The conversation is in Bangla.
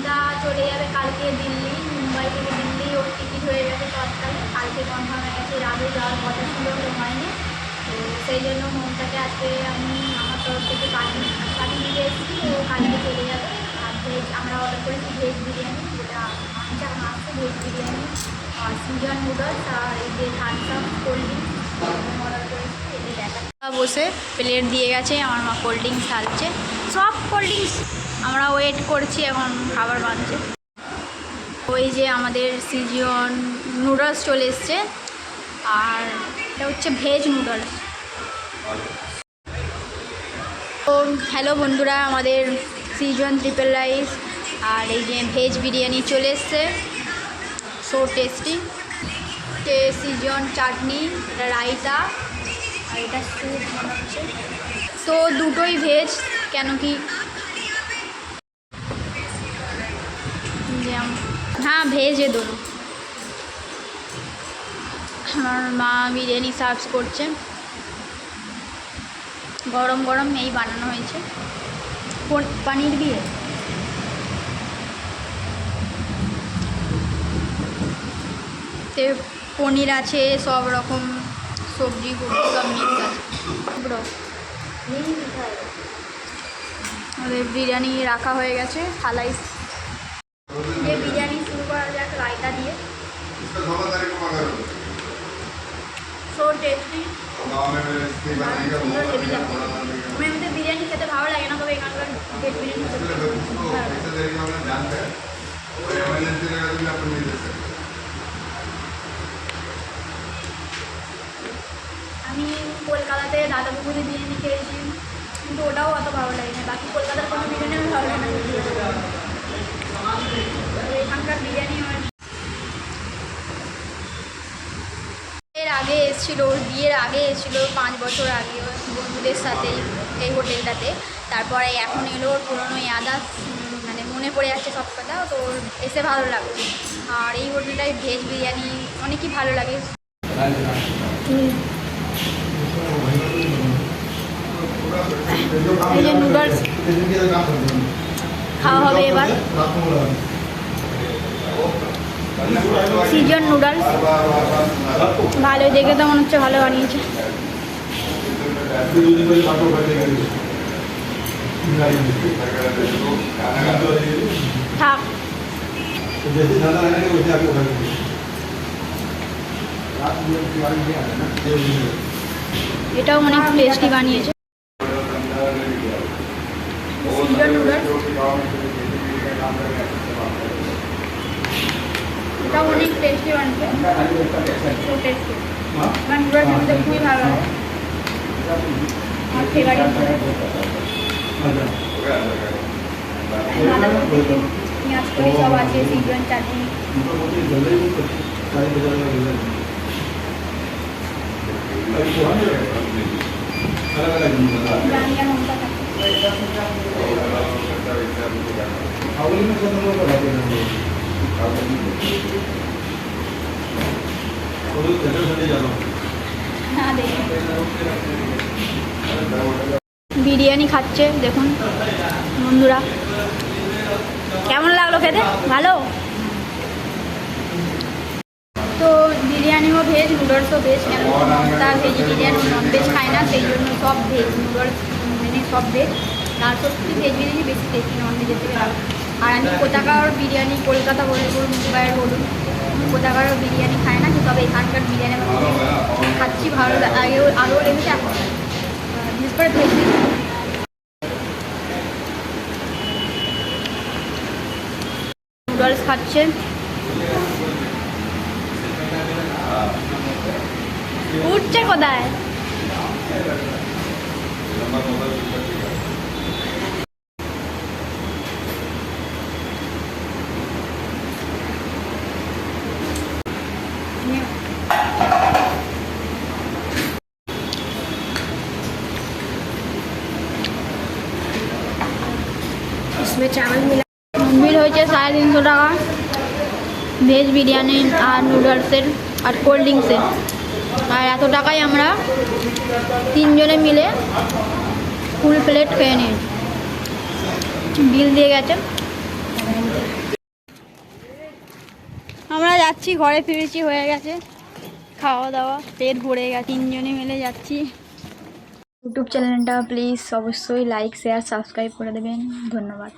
মমতা চলে যাবে কালকে দিল্লি, মুম্বাই থেকে দিল্লি, ওর টিকিট হয়ে গেছে তৎকালে। কালকে কনফার্ম হয়ে গেছে আগে যাওয়ার কথা ছিল তো হয়নি তো সেই জন্য মমতাকে আজকে আমি আমার তরফ থেকে পাঠিয়ে পাঠিয়ে দিয়ে এসেছি ও কালকে চলে যাবে। আর ভেজ আমরা অর্ডার করেছি ভেজ বিরিয়ানি, যেটা মাংস আসছে ভেজ বিরিয়ানি, আর সিজন নুডলস আর এই যে থামস কোল্ড ড্রিঙ্কস অর্ডার করেছি। এদের দেখা। বসে প্লেট দিয়ে গেছে, আমার মা কোল্ড ড্রিঙ্কস ঢালছে। সব কোল্ড ড্রিঙ্কস আমরা ওয়েট করছি এখন খাবার বানছে ওই যে আমাদের সিজন নুডলস চলে এসছে। আর এটা হচ্ছে ভেজ নুডলস তো হ্যালো বন্ধুরা, আমাদের সিজন ট্রিপল রাইস আর এই যে ভেজ বিরিয়ানি চলে এসছে। সো টেস্টি তে সিজন চাটনি, এটা রায়তা, আর এটা স্যুপ মনে হচ্ছে তো দুটোই ভেজ কেন কি হ্যাঁ ভেজে দেবো। আমার মা বিরিয়ানি সার্ভ করছে। গরম গরম এই বানানো হয়েছে। পন- পানির দিয়ে। তে পনির আছে, সব রকম সবজি সব মিক্স আছে। বিরিয়ানি রাখা হয়ে গেছে থালাই দিয়ে বিরিয়ানি শুরু করা আটা দিয়ে। সো টেস্টি মেয়েদের বিরিয়ানি খেতে ভালো লাগে না তবে এখানকার ভেজ বিরিয়ানি আমি কলকাতাতে দাদা পুকুরে বিরিয়ানি খেয়েছি কিন্তু ওটাও অত ভালো লাগে না বাকি কলকাতার কোনো বিরিয়ানি ভালো লাগে না। এখানকার বিরিয়ানি এসেছিল ওর বিয়ের আগে এসেছিল পাঁচ বছর আগে ওর বন্ধুদের সাথেই এই হোটেলটাতে। তারপরে এখন এলো ওর পুরোনো আদার্স মানে মনে পড়ে যাচ্ছে সব কথা তো ওর এসে ভালো লাগছে আর এই হোটেলটায় ভেজ বিরিয়ানি অনেকই ভালো লাগে। এই যে নুডলস খাওয়া হবে এবার। সিজন নুডলস ভালো, দেখে তো মনে হচ্ছে ভালো বানিয়েছে। থাক। এটাও অনেক টেস্টি বানিয়েছে। সিজন নুডলস এটা অনেক টেস্টি বানছে খুব টেস্টি মানে নুডলস খেতে খুবই ভালো লাগে আমার ফেভারিট পেঁয়াজ করি, সব আছে সিজন চাটনি। হ্যাঁ, বিরিয়ানি খাচ্ছে, দেখুন, বন্ধুরা। কেমন লাগল খেতে? ভালো? তো বিরিয়ানিও ভেজ নুডলসও ভেজ কেন তা নন ভেজ খায় না, সেই জন্য সব ভেজ নুডলস মানে সব ভেজ তার সত্যি ভেজ বিরিয়ানি বেশি টেস্টি নন ভেজের থেকে আর আমি কোথাকার বিরিয়ানি, কলকাতা বলে বলুন মুম্বাইয়ের বলুন, আমি কোথাকার বিরিয়ানি খায় না তবে এখানকার বিরিয়ানি খাচ্ছি, ভালো আগেও আরও লেগেছে, এখন বিশেষ করে নুডলস খাচ্ছে। উঠছে কোথায়? इसमें चावल मिला বিল হয়েছে সাড়ে তিনশো টাকা ভেজ বিরিয়ানি আর নুডলসের আর কোল্ড ড্রিঙ্কসের আর এত টাকায় আমরা তিনজনে মিলে ফুল প্লেট খেয়ে নিই বিল দিয়ে গেছে আমরা যাচ্ছি ঘরে ফিরেছি হয়ে গেছে খাওয়া দাওয়া পেট ভরে গেছে তিনজনে মিলে যাচ্ছি ইউটিউব চ্যানেলটা প্লিজ অবশ্যই লাইক শেয়ার সাবস্ক্রাইব করে দেবেন ধন্যবাদ